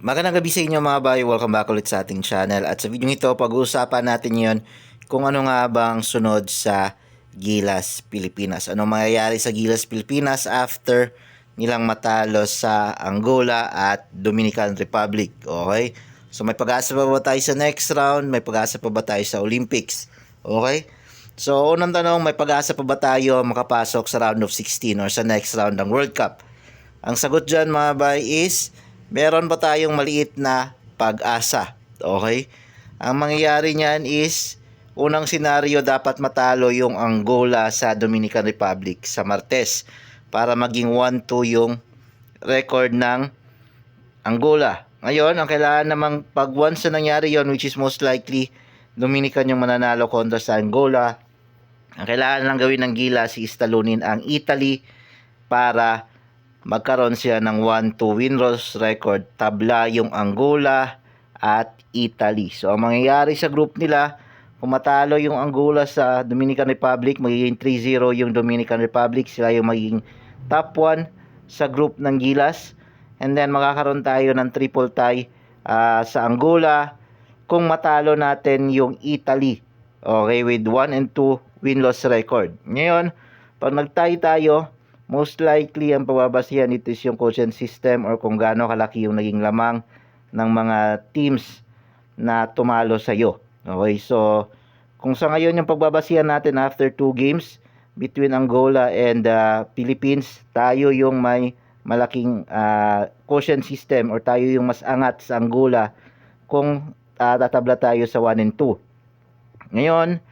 Magandang gabi sa inyo mga bayo. Welcome back ulit sa ating channel. At sa video ito, pag-uusapan natin yon kung ano nga bang sunod sa Gilas, Pilipinas. Ano mangyayari sa Gilas, Pilipinas after nilang matalo sa Angola at Dominican Republic. Okay? So may pag-asa pa ba tayo sa next round? May pag-asa pa ba tayo sa Olympics? Okay? So unang tanong, may pag-asa pa ba tayo makapasok sa round of 16 or sa next round ng World Cup? Ang sagot dyan mga bay is meron pa tayong maliit na pag-asa. Okay? Ang mangyayari niyan is, unang senaryo dapat matalo yung Angola sa Dominican Republic sa Martes para maging 1-2 yung record ng Angola. Ngayon, ang kailangan namang pag once na nangyari yon which is most likely Dominican yung mananalo kontra sa Angola, ang kailangan lang gawin ng Gilas is talunin ang Italy para magkaroon siya ng 1-2 win-loss record. Tabla yung Angola at Italy. So, ang mangyayari sa group nila, kung matalo yung Angola sa Dominican Republic, magiging 3-0 yung Dominican Republic. Sila yung magiging top 1 sa group ng Gilas. And then, makakaroon tayo ng triple tie ah, sa Angola kung matalo natin yung Italy. Okay, with 1 and 2 win-loss record. Ngayon, pag nag-tie tayo, most likely ang pababasihan nito is yung quotient system or kung gaano kalaki yung naging lamang ng mga teams na tumalo sa iyo. Okay, so kung sa ngayon yung pagbabasihan natin after two games between Angola and uh, Philippines, tayo yung may malaking uh, quotient system or tayo yung mas angat sa Angola kung uh, tatabla tayo sa 1 and 2. Ngayon,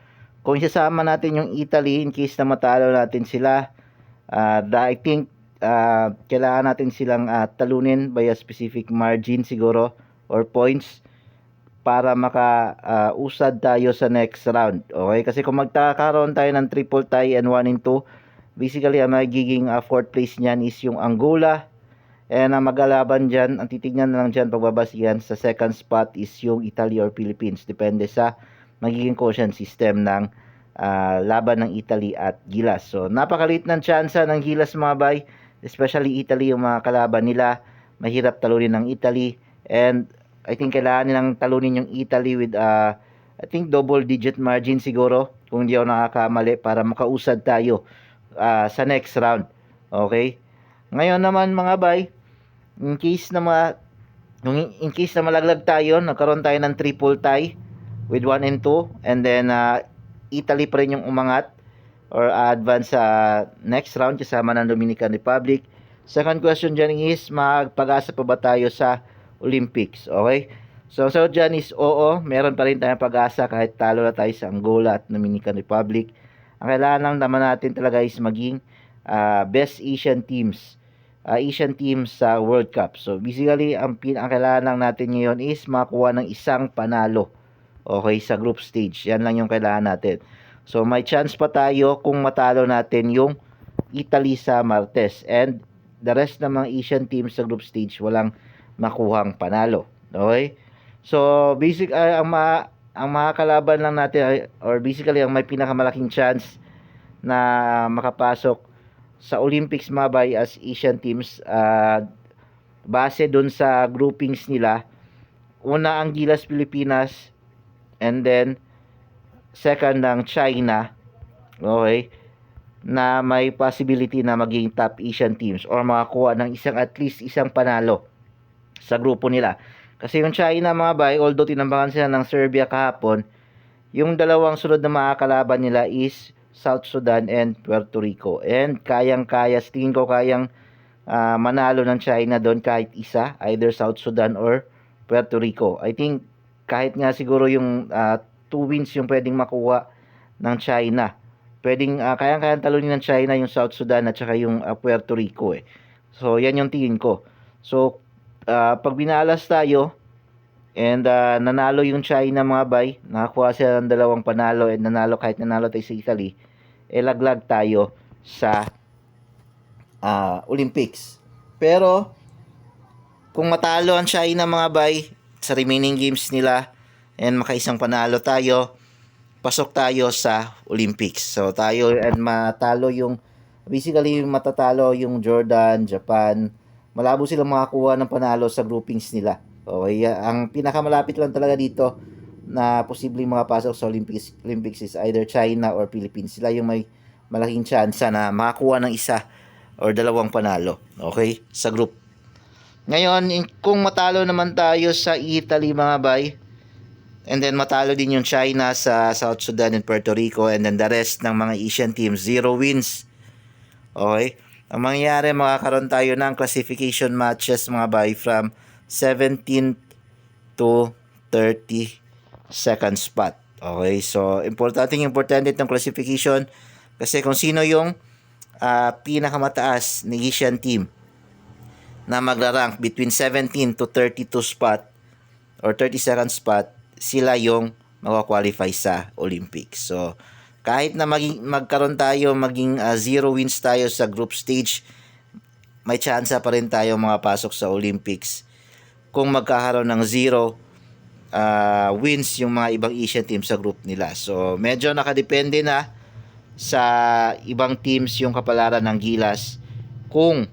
kung isasama natin yung Italy in case na matalo natin sila, uh, I think uh, kailangan natin silang uh, talunin by a specific margin siguro or points para maka-usad tayo sa next round. Okay? Kasi kung magkakaroon tayo ng triple tie and 1 and 2, basically ang magiging uh, fourth place niyan is yung Angola. And ang magalaban dyan, ang titignan na lang dyan pagbabasihan sa second spot is yung Italy or Philippines. Depende sa magiging quotient system ng uh, laban ng Italy at Gilas. So, napakaliit ng tsansa ng Gilas mga bay, especially Italy yung mga kalaban nila. Mahirap talunin ng Italy and I think kailangan nilang talunin yung Italy with uh, I think double digit margin siguro kung hindi ako nakakamali para makausad tayo uh, sa next round. Okay? Ngayon naman mga bay, in case na ma in case na malaglag tayo, nagkaroon tayo ng triple tie with 1 and 2 and then uh, Italy pa rin yung umangat or advance sa next round kasama ng Dominican Republic. Second question dyan is, magpag-asa pa ba tayo sa Olympics? Okay? So, sagot dyan is, oo, meron pa rin tayong pag-asa kahit talo na tayo sa Angola at Dominican Republic. Ang kailangan lang naman natin talaga is maging uh, best Asian teams. Uh, Asian teams sa World Cup. So, basically, ang, pin ang kailangan lang natin ngayon is makuha ng isang panalo. Okay, sa group stage. Yan lang yung kailangan natin. So, may chance pa tayo kung matalo natin yung Italy sa Martes. And the rest ng mga Asian teams sa group stage walang makuhang panalo. Okay? So, basic uh, ang ma ang mga kalaban lang natin or basically ang may pinakamalaking chance na makapasok sa Olympics mabay as Asian teams uh, base dun sa groupings nila una ang Gilas Pilipinas and then second ang China okay na may possibility na maging top Asian teams or makakuha ng isang at least isang panalo sa grupo nila. Kasi yung China mga bay, although tinambangan sila ng Serbia kahapon, yung dalawang sunod na makakalaban nila is South Sudan and Puerto Rico. And kayang-kaya, tingin ko kayang uh, manalo ng China doon kahit isa, either South Sudan or Puerto Rico. I think kahit nga siguro yung uh, two wins yung pwedeng makuha ng China pwedeng uh, kayang-kayang talunin ng China yung South Sudan at saka yung uh, Puerto Rico eh. So yan yung tingin ko. So uh, pag binalas tayo and uh, nanalo yung China mga bay, nakakuha sila ng dalawang panalo and nanalo kahit nanalo tayo sa Italy, eh laglag tayo sa uh, Olympics. Pero kung matalo ang China mga bay sa remaining games nila and makaisang panalo tayo, pasok tayo sa Olympics. So tayo and matalo yung basically matatalo yung Jordan, Japan. Malabo sila makakuha ng panalo sa groupings nila. Okay, ang pinakamalapit lang talaga dito na posibleng makapasok sa Olympics, Olympics is either China or Philippines. Sila yung may malaking tsansa na makakuha ng isa or dalawang panalo. Okay? Sa group. Ngayon, kung matalo naman tayo sa Italy mga bay, and then matalo din yung China sa South Sudan and Puerto Rico, and then the rest ng mga Asian teams, zero wins. Okay? Ang mangyayari, makakaroon tayo ng classification matches mga bay from 17th to 30 second spot. Okay, so importante importante itong classification kasi kung sino yung ah, pinakamataas na Asian team na magra-rank between 17 to 32 spot or 32nd spot, sila yung makakwalify sa Olympics. So, kahit na maging, magkaroon tayo, maging ah, zero wins tayo sa group stage, may chance pa rin tayo makapasok sa Olympics kung magkakaroon ng zero ah, wins yung mga ibang Asian team sa group nila. So, medyo nakadepende na sa ibang teams yung kapalaran ng Gilas kung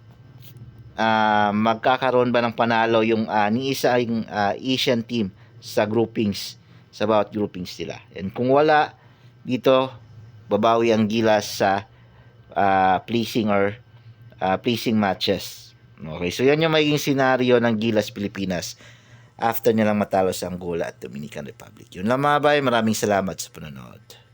ah, magkakaroon ba ng panalo yung uh, ni isa yung ah, Asian team sa groupings sa bawat groupings nila. And kung wala dito babawi ang Gilas sa ah, pleasing or ah, pleasing matches. Okay, so yan yung magiging senaryo ng Gilas Pilipinas after nilang matalo sa Angola at Dominican Republic. Yun lang mga bay, maraming salamat sa panonood.